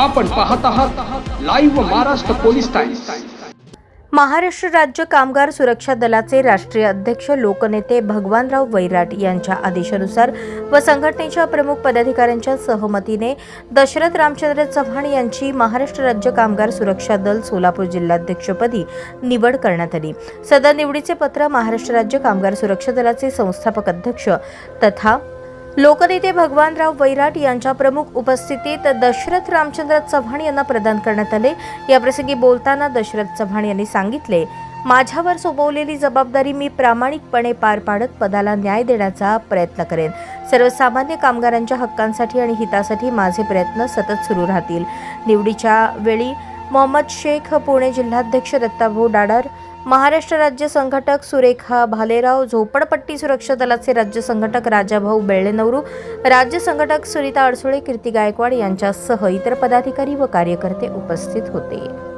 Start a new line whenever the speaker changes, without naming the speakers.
आपण पाहत आहात live Maharashtra police Times
Maharashtra राज्य कामगार सुरक्षा दलाचे राष्ट्रीय अध्यक्ष लोकनेते भगवानराव वैराट यांच्या आदेशानुसार व संघटनेच्या प्रमुख पदाधिकाऱ्यांच्या सहमतीने दशरथ रामचंद्र चव्हाण यांची महाराष्ट्र राज्य कामगार सुरक्षा दल सोलापूर जिल्हाध्यक्षपदी निवड करण्यात आली. सदर निवडीचे पत्र महाराष्ट्र राज्य कामगार सुरक्षा दलाचे संस्थापक अध्यक्ष तथा लोकनेते भगवानराव वैराट यांच्या प्रमुख उपस्थितीत दशरथ रामचंद्र चव्हाण यांना प्रदान करण्यात आले. याप्रसंगी बोलताना दशरथ चव्हाण यांनी सांगितले माझ्यावर सोपवलेली जबाबदारी मी प्रामाणिकपणे पार पाडत पदाला न्याय देण्याचा प्रयत्न करेन. सर्वसामान्य कामगारांच्या हक्कांसाठी आणि हितासाठी माझे प्रयत्न सतत सुरू राहतील. निवडीच्या वेळी मोहम्मद शेख पुणे जिल्हाध्यक्ष दत्ताभाऊ डाडार महाराष्ट्र राज्य संघटक सुरेखा भालेराव झोपडपट्टी सुरक्षा दलाचे राज्य संघटक राजाभाऊ बेळेनवरू राज्य संघटक सुनीता अडसुळे कीर्ती गायकवाड यांच्यासह इतर पदाधिकारी व कार्यकर्ते उपस्थित होते.